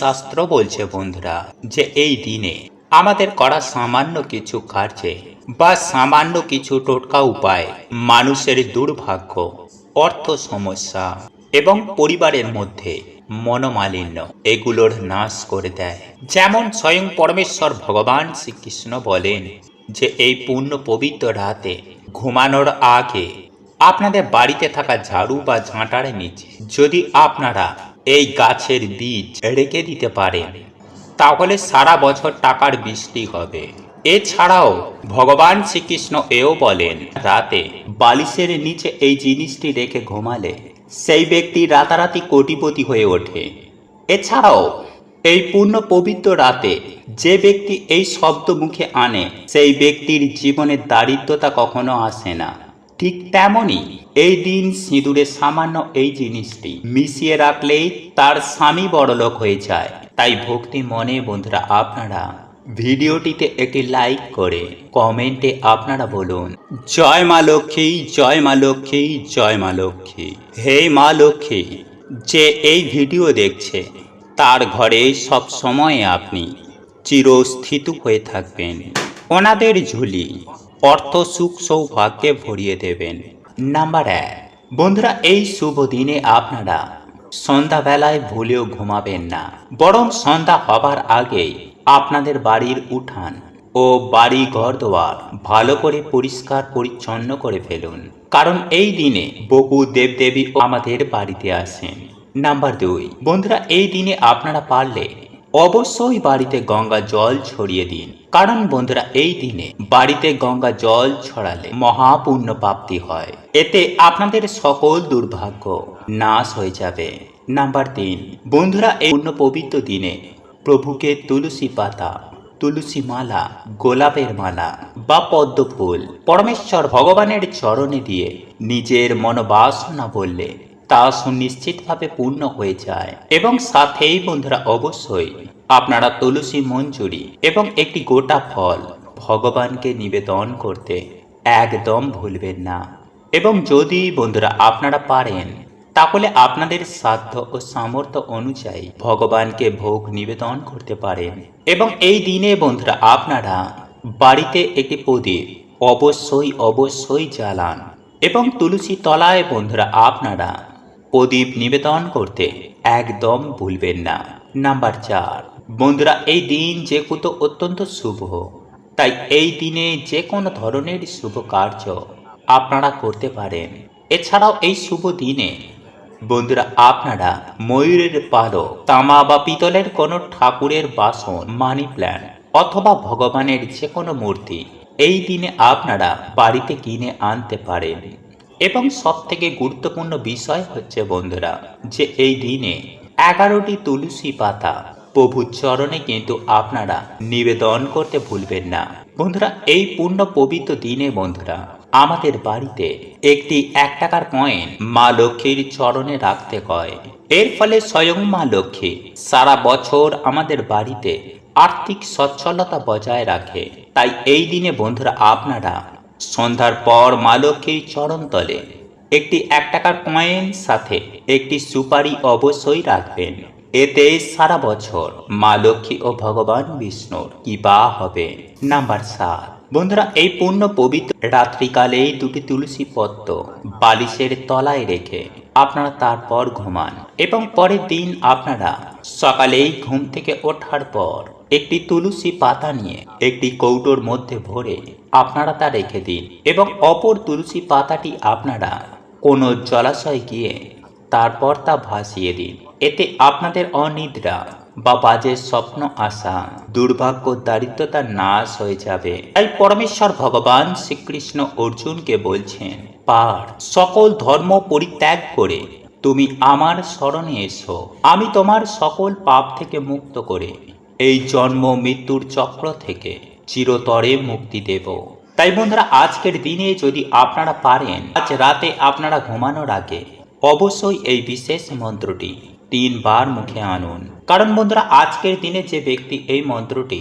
শাস্ত্র বলছে বন্ধুরা যে এই দিনে আমাদের করা সামান্য কিছু কার্যে বা সামান্য কিছু টোটকা উপায় মানুষের দুর্ভাগ্য, অর্থ সমস্যা এবং পরিবারের মধ্যে মনোমালিন্য এগুলোর নাশ করে দেয়। যেমন স্বয়ং পরমেশ্বর ভগবান শ্রীকৃষ্ণ বলেন যে এই পূর্ণ পবিত্র রাতে ঘুমানোর আগে আপনাদের বাড়িতে থাকা ঝাড়ু বা ঝাঁটার নিচে যদি আপনারা এই গাছের বীজ রেখে দিতে পারেন তাহলে সারা বছর টাকার বৃষ্টি হবে। এছাড়াও ভগবান শ্রীকৃষ্ণ এও বলেন, রাতে বালিশের নিচে এই জিনিসটি রেখে ঘুমালে সেই ব্যক্তি রাতারাতি কোটিপতি হয়ে ওঠে। এছাড়াও এই পূর্ণ পবিত্র রাতে যে ব্যক্তি এই শব্দ মুখে আনে, সেই ব্যক্তির জীবনে দারিদ্রতা কখনো আসে না। ঠিক তেমনই এই দিন সিঁদুরে সামান্য এই জিনিসটি মিশিয়ে রাখলেই তার স্বামী বড়লোক হয়ে যায়। তাই ভক্তি মনে বন্ধুরা আপনারা ভিডিওটিতে একটি লাইক করে কমেন্টে আপনারা বলুন, জয় মা লক্ষ্মী, জয় মা লক্ষ্মী, জয় মা লক্ষ্মী। হে মা লক্ষ্মী, যে এই ভিডিও দেখছে, তার ঘরে সব সময় আপনি চিরস্থিত হয়ে থাকবেন। ওনাদের ঝুলি অর্থ, সুখ, সৌভাগ্যে ভরিয়ে দেবেন। নাম্বার এক। বন্ধুরা, এই শুভ দিনে আপনারা সন্ধ্যাবেলায় ভুলেও ঘুমাবেন না। বরং সন্ধ্যা হবার আগেই আপনাদের বাড়ির উঠান ও বাড়ি ঘর দোয়ার ভালো করে পরিষ্কার পরিচ্ছন্ন করে ফেলুন। কারণ এই দিনে বহু দেবদেবী আমাদের বাড়িতে আসেন। নাম্বার দুই। বন্ধুরা, এই দিনে আপনারা পারলে অবশ্যই বাড়িতে গঙ্গা জল ছড়িয়ে দিন। কারণ বন্ধুরা, এই দিনে বাড়িতে গঙ্গা জল ছড়ালে মহাপুণ্য প্রাপ্তি হয়। এতে আপনাদের সকল দুর্ভাগ্য নাশ হয়ে যাবে। নাম্বার তিন, বন্ধুরা, এই পূর্ণ পবিত্র দিনে প্রভুকে তুলসী পাতা, তুলসী মালা, গোলাপের মালা বা পদ্ম ফুল পরমেশ্বর ভগবানের চরণে দিয়ে নিজের মনোবাসনা বললে তা সুনিশ্চিতভাবে পূর্ণ হয়ে যায়। এবং সাথেই বন্ধুরা, অবশ্যই আপনারা তুলসী মঞ্জুরি এবং একটি গোটা ফল ভগবানকে নিবেদন করতে একদম ভুলবেন না। এবং যদি বন্ধুরা আপনারা পারেন, তাহলে আপনাদের সাধ্য ও সামর্থ্য অনুযায়ী ভগবানকে ভোগ নিবেদন করতে পারেন। এবং এই দিনে বন্ধুরা আপনারা বাড়িতে একটি প্রদীপ অবশ্যই অবশ্যই জ্বালান এবং তুলসী তলায় বন্ধুরা আপনারা প্রদীপ নিবেদন করতে একদম ভুলবেন না। নাম্বার চার বন্ধুরা, এই দিন যেহেতু অত্যন্ত শুভ। তাই এই দিনে যে কোনো ধরনের শুভ কার্য আপনারা করতে পারেন। এছাড়াও এই শুভ দিনে, বন্ধুরা, আপনারা ময়ূরের পালক, তামা বা পিতলের কোনো ঠাকুরের বাসন মানি প্ল্যান্ট অথবা ভগবানের যে কোনো মূর্তি এই দিনে আপনারা বাড়িতে কিনে আনতে পারেন। এবং সব থেকে গুরুত্বপূর্ণ বিষয় হচ্ছে, বন্ধুরা, যে এই দিনে এগারোটি তুলসী পাতা প্রভুর চরণে কিন্তু আপনারা নিবেদন করতে ভুলবেন না। বন্ধুরা, এই পূর্ণ পবিত্র দিনে বন্ধুরা, আমাদের বাড়িতে একটি এক টাকার কয়েন মা লক্ষ্মীর চরণে রাখতে কয় এর ফলে স্বয়ং মা লক্ষ্মী সারা বছর আমাদের বাড়িতে আর্থিক সচ্ছলতা বজায় রাখে। তাই এই দিনে বন্ধুরা, আপনারা সন্ধ্যার পর মা লক্ষ্মীর চরণতলে একটি এক টাকার কয়েন সাথে একটি সুপারি অবশ্যই রাখবেন। এতে সারা বছর মা লক্ষ্মী ও ভগবান বিষ্ণুর কৃপা হবে। নাম্বার সাত। বন্ধুরা, এই পূর্ণ পবিত্র রাত্রিকালেই দুটি তুলসী পত্র বালিশের তলায় রেখে আপনারা তারপর ঘুমান এবং পরের দিন আপনারা সকালেই ঘুম থেকে ওঠার পর একটি তুলসী পাতা নিয়ে একটি কৌটোর মধ্যে ভরে আপনারা তা রেখে দিন এবং অপর তুলসী পাতাটি আপনারা কোনো জলাশয় গিয়ে তারপর তা ভাসিয়ে দিন। এতে আপনাদের অনিদ্রা বা বাজে স্বপ্ন আসা দুর্ভাগ্য, দারিদ্রতা নাশ হয়ে যাবে। তাই পরমেশ্বর ভগবান শ্রীকৃষ্ণ অর্জুনকে বলছেন, পার, সকল ধর্ম পরিত্যাগ করে তুমি আমার স্মরণে এসো। আমি তোমার সকল পাপ থেকে মুক্ত করে এই জন্ম মৃত্যুর চক্র থেকে চিরতরে মুক্তি দেব। তাই বন্ধুরা, আজকের দিনে যদি আপনারা পারেন, আজ রাতে আপনারা ঘুমানোর আগে অবশ্যই এই বিশেষ মন্ত্রটি তিনবার মুখে আনুন। কারণ বন্ধুরা, আজকের দিনে যে ব্যক্তি এই মন্ত্রটি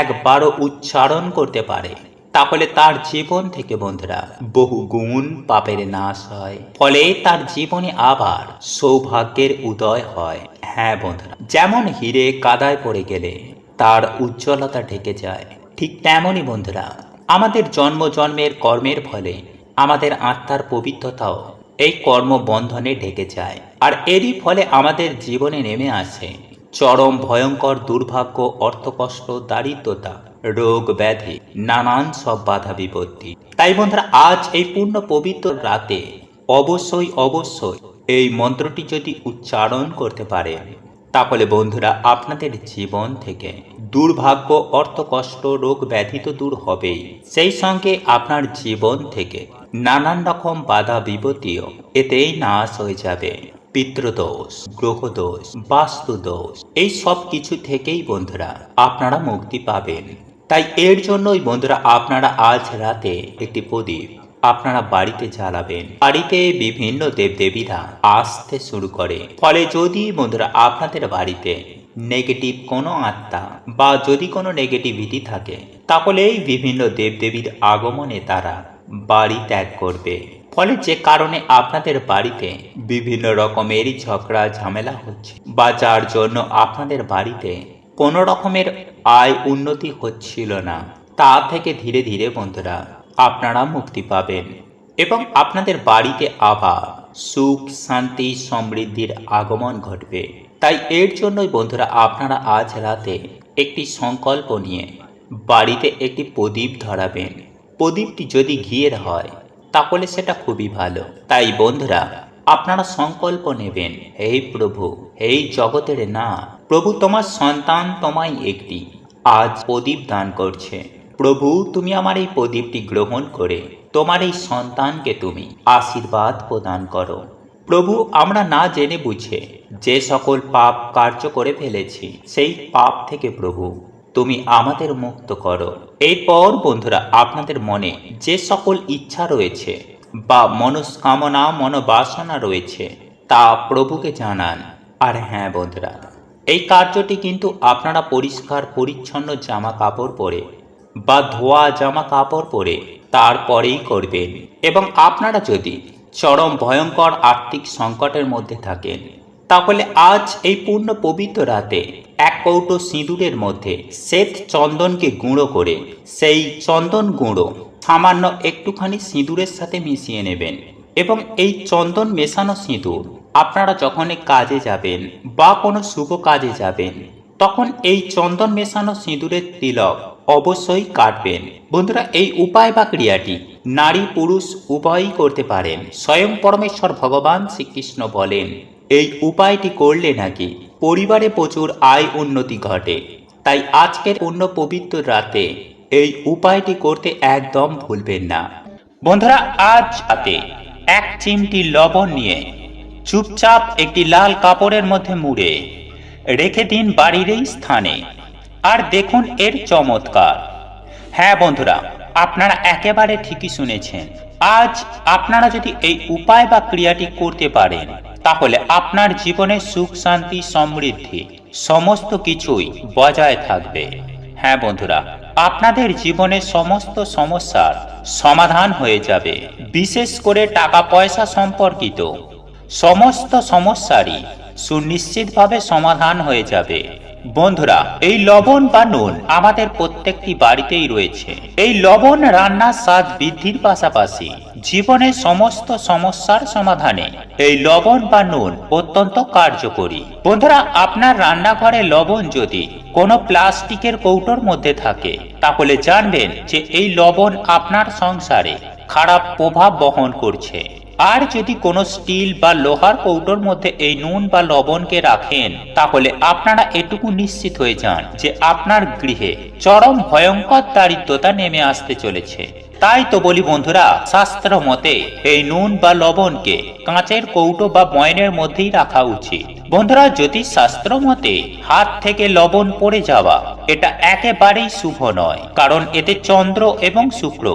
একবারও উচ্চারণ করতে পারে তাহলে তার জীবন থেকে বন্ধুরা বহু গুণ পাপের নাশ হয়। ফলে তার জীবনে আবার সৌভাগ্যের উদয় হয়। হ্যাঁ বন্ধুরা, যেমন হিরে কাদায় পড়ে গেলে তার উজ্জ্বলতা ঢেকে যায়, ঠিক তেমনই বন্ধুরা, আমাদের জন্ম জন্মের কর্মের ফলে আমাদের আত্মার পবিত্রতাও এই কর্মবন্ধনে ঢেকে যায়। আর এরই ফলে আমাদের জীবনে নেমে আসে চরম ভয়ঙ্কর দুর্ভাগ্য, অর্থকষ্ট, দারিদ্রতা, রোগ ব্যাধি, নানান সব বাধা বিপত্তি। তাই বন্ধুরা, আজ এই পূর্ণ পবিত্র রাতে অবশ্যই অবশ্যই এই মন্ত্রটি যদি উচ্চারণ করতে পারেন তাহলে বন্ধুরা, আপনাদের জীবন থেকে দুর্ভাগ্য অর্থ কষ্ট রোগ ব্যাধি তো দূর হবেই। সেই সঙ্গে আপনার জীবন থেকে নানান রকম বাধা বিপত্তিও এতেই নাশ হয়ে যাবে। পিতৃদোষ গ্রহদোষ, বাস্তুদোষ, এই সব কিছু থেকেই বন্ধুরা আপনারা মুক্তি পাবেন। তাই এর জন্যই বন্ধুরা আপনারা আজ রাতে একটি প্রদীপ আপনারা বাড়িতে জ্বালাবেন। বাড়িতে বিভিন্ন দেবদেবীরা আসতে শুরু করে। ফলে যদি বন্ধুরা আপনাদের বাড়িতে নেগেটিভ কোনো আত্মা বা যদি কোনো নেগেটিভিটি থাকে তাহলে এই বিভিন্ন দেবদেবীর আগমনে তারা বাড়ি ত্যাগ করবে। ফলে যে কারণে আপনাদের বাড়িতে বিভিন্ন রকমেরই ঝগড়া, ঝামেলা হচ্ছে বা যার জন্য আপনাদের বাড়িতে কোনো রকমের আয় উন্নতি হচ্ছিল না। তা থেকে ধীরে ধীরে বন্ধুরা, আপনারা মুক্তি পাবেন এবং আপনাদের বাড়িতে আবার সুখ, শান্তি, সমৃদ্ধির আগমন ঘটবে। তাই এর জন্যই বন্ধুরা, আপনারা আজ রাতে একটি সংকল্প নিয়ে বাড়িতে একটি প্রদীপ ধরাবেন। প্রদীপটি যদি ঘিয়ের হয়, তাহলে সেটা খুবই ভালো। তাই বন্ধুরা, আপনারা সংকল্প নেবেন, হে প্রভু, হে জগতের না, প্রভু তোমার সন্তান তোমায় একটি, আজ প্রদীপ দান করছে। প্রভু, তুমি আমার এই প্রদীপটি গ্রহণ করে তোমার এই সন্তানকে তুমি আশীর্বাদ প্রদান করো। প্রভু, আমরা না জেনে বুঝে যে সকল পাপ কার্য করে ফেলেছি, সেই পাপ থেকে প্রভু তুমি আমাদের মুক্ত করো। এরপর, বন্ধুরা, আপনাদের মনে যে সকল ইচ্ছা রয়েছে বা মনস্কামনা, মনোবাসনা রয়েছে, তা প্রভুকে জানান। আর হ্যাঁ বন্ধুরা, এই কার্যটি কিন্তু আপনারা পরিষ্কার, পরিচ্ছন্ন জামা কাপড় পরে বা ধোয়া জামা কাপড় পরে তারপরেই করবেন। এবং আপনারা যদি চরম ভয়ঙ্কর আর্থিক সংকটের মধ্যে থাকেন, তাহলে আজ এই পূর্ণ পবিত্র রাতে এক কৌটো সিঁদুরের মধ্যে শ্বেত চন্দনকে গুঁড়ো করে, সেই চন্দন গুঁড়ো সামান্য একটুখানি সিঁদুরের সাথে মিশিয়ে নেবেন এবং এই চন্দন মেশানো সিঁদুর আপনারা যখন কাজে যাবেন বা কোনো শুভ কাজে যাবেন, তখন এই চন্দন মেশানো সিঁদুরের তিলক অবশ্যই কাটবেন। বন্ধুরা, এই উপায় বা ক্রিয়াটি নারী পুরুষ উভয়ই করতে পারেন। স্বয়ং পরমেশ্বর ভগবান শ্রীকৃষ্ণ বলেন, এই উপায়টি করলে নাকি পরিবারে প্রচুর আয় উন্নতি ঘটে। তাই আজকের অন্য পবিত্র রাতে এই উপায়টি করতে একদম ভুলবেন না। বন্ধুরা, আজ রাতে এক চিমটি লবণ নিয়ে চুপচাপ একটি লাল কাপড়ের মধ্যে মুড়ে রেখে দিন বাড়ির এই স্থানে। আর দেখুন এর চমৎকার। হ্যাঁ বন্ধুরা, আপনারা একেবারে ঠিকই শুনেছেন। আজ আপনারা যদি এই উপায় বা ক্রিয়াটি করতে পারেন তাহলে আপনার জীবনে সুখ, শান্তি, সমৃদ্ধি সমস্ত কিছুই বজায় থাকবে। হ্যাঁ বন্ধুরা, আপনাদের জীবনে সমস্ত সমস্যার সমাধান হয়ে যাবে, বিশেষ করে টাকা পয়সা সম্পর্কিত। সমস্ত সমস্যারই সুনিশ্চিতভাবে সমাধান হয়ে যাবে। বন্ধুরা, এই লবণ বা নুন আমাদের প্রত্যেকটি বাড়িতেই রয়েছে। এই লবণ রান্নার স্বাদ বৃদ্ধির পাশাপাশি জীবনের সমস্ত সমস্যার সমাধানে এই লবণ বা নুন অত্যন্ত কার্যকরী। বন্ধুরা, আপনার রান্নাঘরে লবণ যদি কোনো প্লাস্টিকের কৌটোর মধ্যে থাকে, তাহলে জানবেন যে এই লবণ আপনার সংসারে খারাপ প্রভাব বহন করছে। আর যদি কোনো স্টিল বা লোহার কৌটোর মধ্যে এই নুন বা লবণকে রাখেন, তাহলে আপনারা এটুকু নিশ্চিত হয়ে যান যে আপনার গৃহে চরম ভয়ঙ্কর দারিদ্রতা নেমে আসতে চলেছে। তাই তো বলি বন্ধুরা, শাস্ত্র মতে এই নুন বা লবণকে কাঁচের কৌটো বা বয়নের মধ্যেই রাখা উচিত। বন্ধুরা জ্যোতিষ শাস্ত্র মতে হাত থেকে লবণ পড়ে যাওয়া, এটা একেবারেই শুভ নয়, কারণ এতে চন্দ্র এবং শুক্র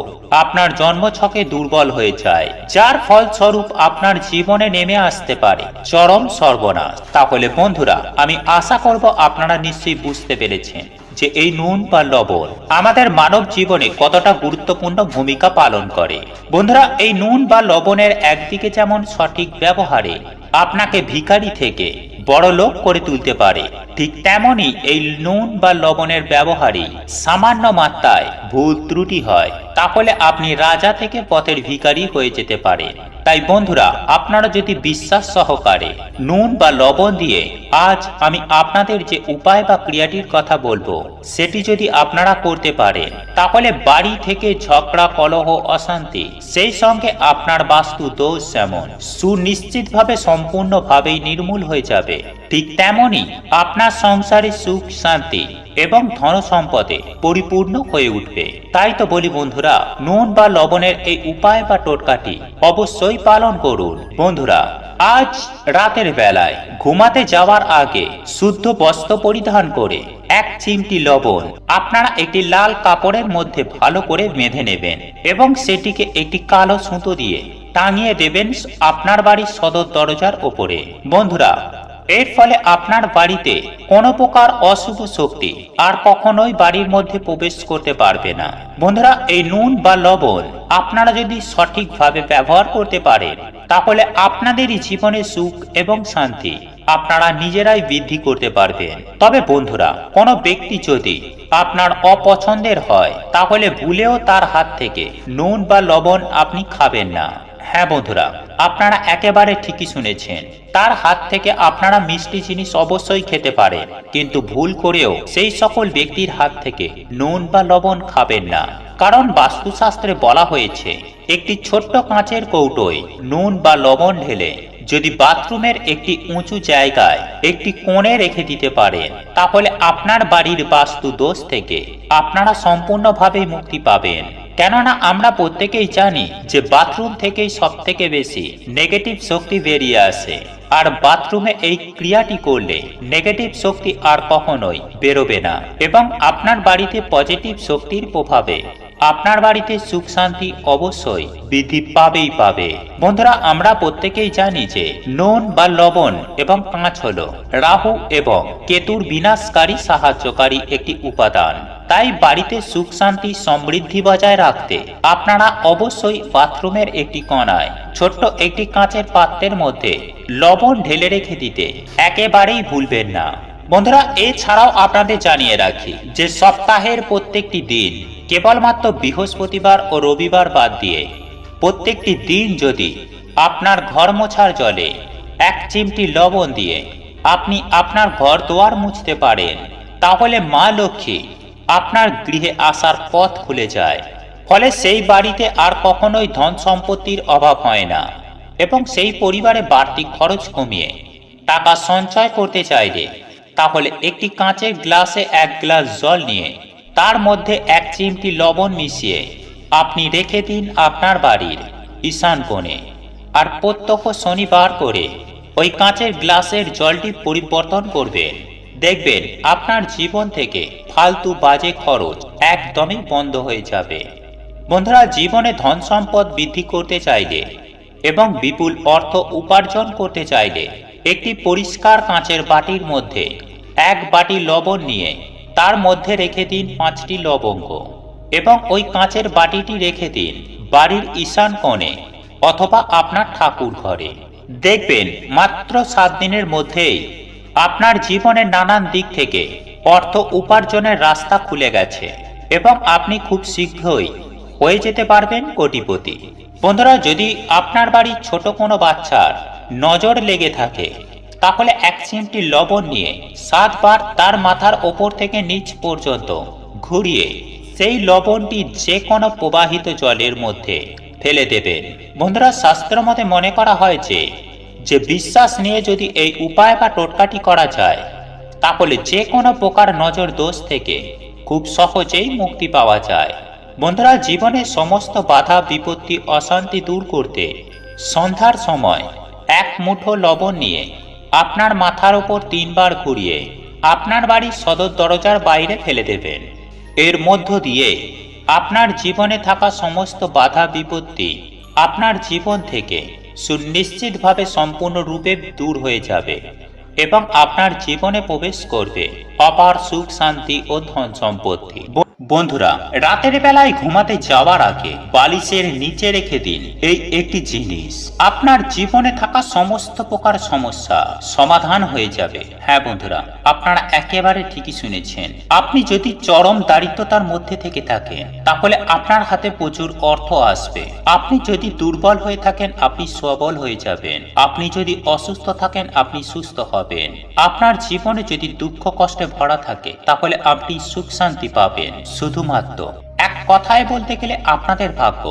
আপনার জন্মছকে দুর্বল হয়ে যায়, যার ফলস্বরূপ আপনার জীবনে নেমে আসতে পারে, চরম সর্বনাশ। তাহলে বন্ধুরা, আমি আশা করব আপনারা নিশ্চয়ই বুঝতে পেরেছেন। যে এই নুন বা লবণ আমাদের মানব জীবনে কতটা গুরুত্বপূর্ণ ভূমিকা পালন করে। বন্ধুরা, এই নুন বা লবণের একদিকে যেমন সঠিক ব্যবহারে আপনাকে ভিখারি থেকে বড় লোক করে তুলতে পারে, ঠিক তেমনই এই নুন বা লবণের ব্যবহারে সামান্য মাত্রায় ভুল ত্রুটি হয়। তাহলে আপনি রাজা থেকে পথের ভিখারি হয়ে যেতে পারে। তাই বন্ধুরা, আপনারা যদি বিশ্বাস সহকারে নুন বা লবণ দিয়ে আজ আমি আপনাদের যে উপায় বা ক্রিয়াটির কথা বলব, সেটি যদি আপনারা করতে পারেন, তাহলে বাড়ি থেকে ঝগড়া, কলহ, অশান্তি, সেই সঙ্গে আপনার বাস্তু দোষ যেমন সুনিশ্চিতভাবে সম্পূর্ণভাবেই নির্মূল হয়ে যাবে, ঠিক তেমনই আপনার সংসারে সুখ, শান্তি এবং ধন সম্পদে পরিপূর্ণ হয়ে উঠবে। তাই তো বলি বন্ধুরা, নুন বা লবণের এই উপায় বা টোটকাটি অবশ্যই পালন করুন। বন্ধুরা, আজ রাতের বেলায় ঘুমাতে যাওয়ার আগে শুদ্ধ বস্ত্র পরিধান করে এক চিমটি লবণ আপনারা একটি লাল কাপড়ের মধ্যে ভালো করে বেঁধে নেবেন এবং সেটিকে একটি কালো সুতো দিয়ে টাঙিয়ে দেবেন আপনার বাড়ির সদর দরজার ওপরে। বন্ধুরা এর ফলে আপনার বাড়িতে কোনো প্রকার অশুভ শক্তি আর কখনোই বাড়ির মধ্যে প্রবেশ করতে পারবে না। বন্ধুরা, এই নুন বা লবণ আপনারা যদি সঠিকভাবে ব্যবহার করতে পারেন, তাহলে আপনাদেরই জীবনে সুখ এবং শান্তি আপনারা নিজেরাই বৃদ্ধি করতে পারবেন। তবে বন্ধুরা, কোনো ব্যক্তি যদি আপনার অপছন্দের হয়, তাহলে ভুলেও তার হাত থেকে নুন বা লবণ আপনি খাবেন না। হ্যাঁ বন্ধুরা, আপনারা একেবারে ঠিকই শুনেছেন। তার হাত থেকে আপনারা মিষ্টি জিনিস অবশ্যই খেতে পারেন, কিন্তু ভুল করেও সেই সকল ব্যক্তির হাত থেকে নুন বা লবণ খাবেন না। কারণ বাস্তুশাস্ত্রে বলা হয়েছে, একটি ছোট্ট কাঁচের কৌটোয় নুন বা লবণ ঢেলে যদি বাথরুমের একটি উঁচু জায়গায় একটি কোণে রেখে দিতে পারেন, তাহলে আপনার বাড়ির বাস্তু দোষ থেকে আপনারা সম্পূর্ণভাবে মুক্তি পাবেন। কেননা আমরা প্রত্যেকেই জানি যে বাথরুম থেকেই সব থেকে বেশি নেগেটিভ শক্তি বেরিয়ে আসে। আর বাথরুমে এই ক্রিয়াটি করলে নেগেটিভ শক্তি আর কখনোই বেরোবে না। এবং আপনার বাড়িতে পজিটিভ শক্তির প্রভাবে আপনার বাড়িতে সুখ শান্তি অবশ্যই বৃদ্ধি পাবেই পাবে। বন্ধুরা, আমরা প্রত্যেকেই জানি যে নুন বা লবণ এবং কাঁচ হল রাহু এবং কেতুর বিনাশকারী সাহায্যকারী একটি উপাদান। তাই বাড়িতে সুখ শান্তি সমৃদ্ধি বজায় রাখতে আপনারা অবশ্যই বাথরুমের একটি কণায় ছোট্ট একটি কাঁচের পাত্রের মধ্যে লবণ ঢেলে রেখে দিতে একেবারেই ভুলবেন না। বন্ধুরা, এছাড়াও আপনাদের জানিয়ে রাখি যে সপ্তাহের প্রত্যেকটি দিন কেবলমাত্র বৃহস্পতিবার ও রবিবার বাদ দিয়ে প্রত্যেকটি দিন যদি আপনার ঘর মোছার জলে এক চিমটি লবণ দিয়ে আপনি আপনার ঘর দুয়ার মুছতে পারেন, তাহলে মা লক্ষ্মী আপনার গৃহে আসার পথ খুলে যায়। ফলে সেই বাড়িতে আর কখনোই ধন সম্পত্তির অভাব হয় না এবং সেই পরিবারে বাড়তি খরচ কমিয়ে টাকা সঞ্চয় করতে চাইলে তাহলে একটি কাঁচের গ্লাসে এক গ্লাস জল নিয়ে তার মধ্যে এক চিমটি লবণ মিশিয়ে আপনি রেখে দিন আপনার বাড়ির ঈশান কোণে। আর প্রত্যক্ষ শনিবার করে ওই কাঁচের গ্লাসের জলটি পরিবর্তন করবেন। দেখবেন আপনার জীবন থেকে ফালতু বাজে খরচ একদমই বন্ধ হয়ে যাবে। বন্ধুরা, জীবনে ধন সম্পদ বৃদ্ধি করতে চাইলে এবং বিপুল অর্থ উপার্জন করতে চাইলে একটি পরিষ্কার কাঁচের বাটির মধ্যে এক বাটি লবণ নিয়ে তার মধ্যে রেখে দিন পাঁচটি লবঙ্গ এবং ওই কাঁচের বাটিটি রেখে দিন বাড়ির ঈশান কোণে অথবা আপনার ঠাকুর ঘরে। দেখবেন মাত্র সাত দিনের মধ্যেই আপনার জীবনের নানান দিক থেকে অর্থ উপার্জনের রাস্তা খুলে গেছে এবং আপনি খুব শীঘ্রই হয়ে যেতে পারবেন কোটিপতি। বন্ধুরা, যদি আপনার বাড়ির ছোট কোনো বাচ্চার নজর লেগে থাকে তাহলে এক চিমটি লবণ নিয়ে সাতবার তার মাথার ওপর থেকে নিচ পর্যন্ত ঘুরিয়ে সেই লবণটি যে কোনো প্রবাহিত জলের মধ্যে ফেলে দেবেন। বন্ধুরা, শাস্ত্র মতে মনে করা হয় যে যে বিশ্বাস নিয়ে যদি এই উপায় বা টোটকাটি করা যায়, তাহলে যে কোনো প্রকার নজর দোষ থেকে খুব সহজেই মুক্তি পাওয়া যায়। বন্ধুরা, জীবনে সমস্ত বাধা, বিপত্তি, অশান্তি দূর করতে সন্ধ্যার সময় এক মুঠো লবণ নিয়ে আপনার মাথার ওপর তিনবার ঘুরিয়ে আপনার বাড়ির সদর দরজার বাইরে ফেলে দেবেন। এর মধ্য দিয়ে আপনার জীবনে থাকা সমস্ত বাধা বিপত্তি আপনার জীবন থেকে সুনিশ্চিতভাবে সম্পূর্ণরূপে দূর হয়ে যাবে এবং আপনার জীবনে প্রবেশ করবে অপার সুখ, শান্তি ও ধন সম্পত্তি। বন্ধুরা, রাতের বেলায় ঘুমাতে যাওয়ার আগে বালিশের নিচে রেখে দিন। এই একটি জিনিস, আপনার জীবনে থাকা সমস্ত প্রকার সমস্যা সমাধান হয়ে যাবে। হ্যাঁ বন্ধুরা, আপনারা একেবারে ঠিকই শুনেছেন। আপনি যদি চরম দারিদ্রতার মধ্যে থেকে থাকেন, তাহলে আপনার হাতে প্রচুর অর্থ আসবে। আপনি যদি দুর্বল হয়ে থাকেন, আপনি সবল হয়ে যাবেন। আপনি যদি অসুস্থ থাকেন, আপনি সুস্থ হবেন। আপনার জীবনে যদি দুঃখ কষ্টে ভরা থাকে, তাহলে আপনি সুখ শান্তি পাবেন। শুধুমাত্র। এক কথায় বলতে গেলে আপনাদের ভাগ্য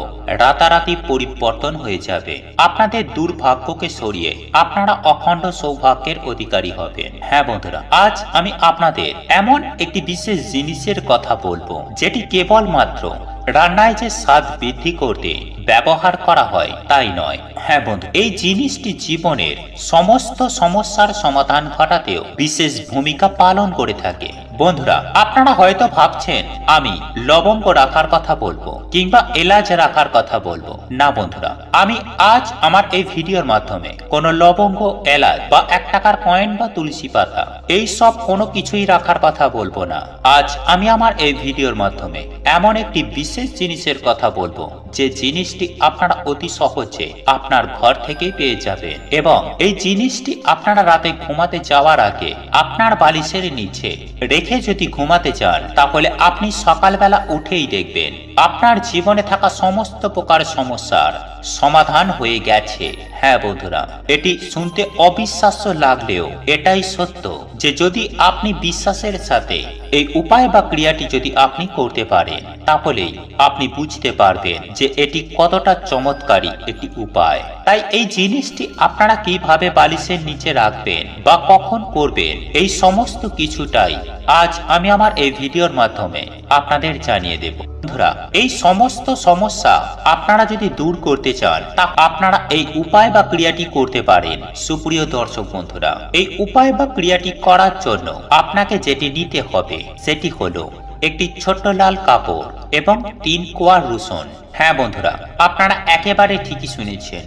রাতারাতি পরিবর্তন হয়ে যাবে। আপনাদের দুর্ভাগ্যকে সরিয়ে আপনারা অখণ্ড সৌভাগ্যের অধিকারী হবেন। হ্যাঁ বন্ধুরা, আজ আমি আপনাদের এমন একটি বিশেষ জিনিসের কথা বলব, যেটি কেবলমাত্র রান্নায় যে স্বাদ বৃদ্ধি করতে ব্যবহার করা হয়, তাই নয়। হ্যাঁ বন্ধু, এই জিনিসটি জীবনের সমস্ত সমস্যার সমাধান ঘটাতেও বিশেষ ভূমিকা পালন করে থাকে। বন্ধুরা, আপনারা হয়তো ভাবছেন, আমি লবঙ্গ রাখার কথা বলব, কিংবা এলাচ রাখার কথা বলব। না বন্ধুরা, আমি আজ আমার এই ভিডিওর মাধ্যমে কোনো লবঙ্গ, এলাচ বা এক টাকার কয়েন বা তুলসী পাতা, এই সব কোনো কিছুই রাখার কথা বলব না। আজ আমি আমার এই ভিডিওর মাধ্যমে এমন একটি বিশেষ জিনিসের কথা বলব, যে জিনিসটি আপনারা অতি সহজে আপনার ঘর থেকেই পেয়ে যাবেন এবং এই জিনিসটি আপনারা রাতে ঘুমাতে যাওয়ার আগে আপনার বালিশের নিচে রেখে যদি ঘুমাতে চান তাহলে আপনি সকালবেলা উঠেই দেখবেন আপনার জীবনে থাকা সমস্ত প্রকার সমস্যার সমাধান হয়ে গেছে। হ্যাঁ বন্ধুরা, এটি শুনতে অবিশ্বাস্য লাগলেও এটাই সত্য যে যদি আপনি বিশ্বাসের সাথে এই উপায় বা ক্রিয়াটি যদি আপনি করতে পারেন, তাহলেই আপনি বুঝতে পারবেন যে এটি কতটা চমৎকারী একটি উপায়। তাই এই জিনিসটি আপনারা কীভাবে বালিশের নিচে রাখবেন বা কখন করবেন, এই সমস্ত কিছুটাই আজ আমি আমার এই ভিডিওর মাধ্যমে আপনাদের জানিয়ে দেব। বন্ধুরা, এই সমস্ত সমস্যা আপনারা যদি দূর করতে চান, তা আপনারা এই উপায় বা ক্রিয়াটি করতে পারেন। সুপ্রিয় দর্শক বন্ধুরা, এই উপায় বা ক্রিয়াটি করার জন্য আপনাকে যেটি নিতে হবে, সেটি হলো একটি ছোট্ট লাল কাপড় এবং তিন কোয়া রসুন হ্যাঁ বন্ধুরা, আপনারা একেবারে ঠিকই শুনেছেন।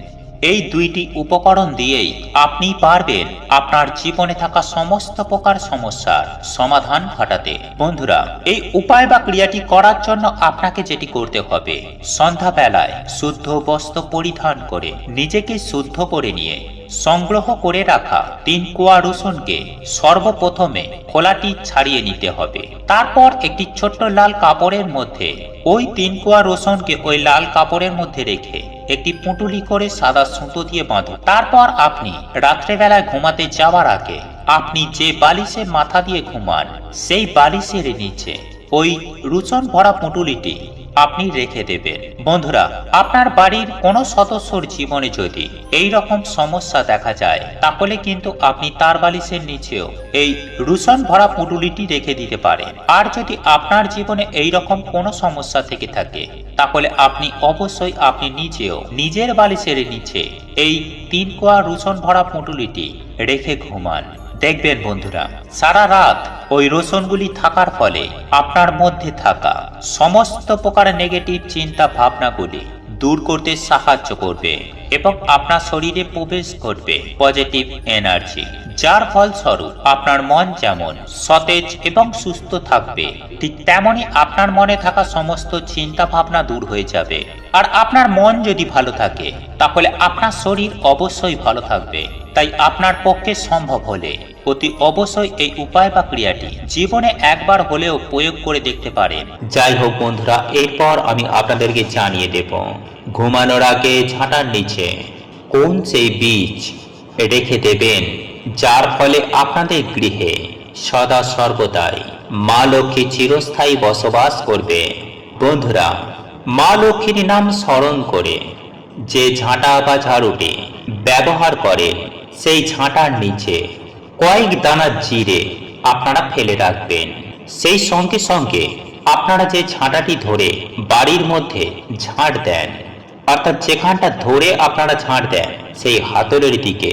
এই দুইটি উপকরণ দিয়েই আপনি পারবেন আপনার জীবনে থাকা সমস্ত প্রকার সমস্যার সমাধান ঘটাতে। বন্ধুরা, এই উপায় বা ক্রিয়াটি করার জন্য আপনাকে যেটি করতে হবে, সন্ধ্যাবেলায় শুদ্ধ বস্ত্র পরিধান করে নিজেকে শুদ্ধ করে নিয়ে সংগ্রহ করে রাখা তিন কোয়া রসুনকে সর্বপ্রথমে খোলাটি ছাড়িয়ে নিতে হবে। তারপর একটি ছোট্ট লাল কাপড়ের মধ্যে ওই তিন কোয়া রসুনকে ওই লাল কাপড়ের মধ্যে রেখে একটি পুঁটুলি করে সাদা সুতো দিয়ে বাঁধুন তারপর আপনি রাত্রেবেলায় ঘুমাতে যাওয়ার আগে আপনি যে বালিশে মাথা দিয়ে ঘুমান, সেই বালিশের নিচে ওই রুচন ভরা পুঁটুলিটি আপনি রেখে দেবেন। বন্ধুরা, আপনার বাড়ির কোনো সদস্যর জীবনে যদি এই রকম সমস্যা দেখা যায়, তাহলে কিন্তু আপনি তার বালিশের নিচেও এই রুশন ভরা পুটুলিটি রেখে দিতে পারেন। আর যদি আপনার জীবনে এই রকম কোনো সমস্যা থেকে থাকে, তাহলে আপনি অবশ্যই আপনি নিজেও নিজের বালিশের নিচে এই তিন কোয়া রুশন ভরা পুটুলিটি রেখে ঘুমান। দেখবেন বন্ধুরা, সারা রাত ওই রোশনগুলি থাকার ফলে আপনার মধ্যে থাকা সমস্ত প্রকার নেগেটিভ চিন্তা ভাবনাগুলি দূর করতে সাহায্য করবে এবং আপনার শরীরে প্রবেশ ঘটবে পজিটিভ এনার্জি যার ফলস্বরূপ আপনার মন যেমন সতেজ এবং সুস্থ থাকবে, ঠিক তেমনই আপনার মনে থাকা সমস্ত চিন্তা ভাবনা দূর হয়ে যাবে। আর আপনার মন যদি ভালো থাকে, তাহলে আপনার শরীর অবশ্যই ভালো থাকবে। তাই আপনার পক্ষে সম্ভব হলে অতি অবশ্যই এই উপায় বা ক্রিয়াটি জীবনে একবার হলেও প্রয়োগ করে দেখতে পারেন। যাই হোক বন্ধুরা, এরপর আমি আপনাদেরকে জানিয়ে দেব, ঘুমানোর আগে ঝাঁটার নিচে কোন সেই বীজ রেখে দেবেন, যার ফলে আপনাদের গৃহে সদা সর্বদাই মা লক্ষ্মী চিরস্থায়ী বসবাস করবে। বন্ধুরা মা লক্ষ্মীর নাম স্মরণ করে। যে ঝাঁটা বা ঝাড়ুটি ব্যবহার করেন সেই ঝাঁটার নিচে কয়েক দানা জিরে আপনারা ফেলে রাখবেন। সেই সঙ্গে সঙ্গে আপনারা যে ঝাঁটাটি ধরে বাড়ির মধ্যে ঝাঁট দেন, অর্থাৎ যেখানটা ধরে আপনারা ঝাঁট দেন, সেই হাতলের দিকে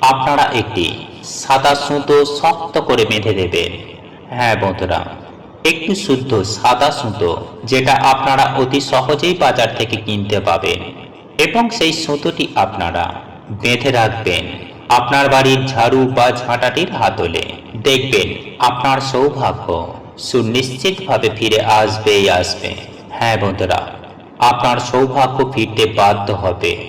আপনারা একটি সাদা সুতো শক্ত করে বেঁধে দেবেন। হ্যাঁ বন্ধুরা একটু শুদ্ধ, সাদা সুতো, যেটা আপনারা অতি সহজেই বাজার থেকে কিনতে পাবেন। এবং সেই সুতোটি আপনারা বেঁধে রাখবেন আপনার বাড়ির ঝাড়ু বা ঝাঁটাটির হাতলে। দেখবেন আপনার সৌভাগ্য সুনিশ্চিতভাবে ফিরে আসবেই আসবে। হ্যাঁ বন্ধুরা, আপনার সৌভাগ্য ফিরতে বাধ্য হবে।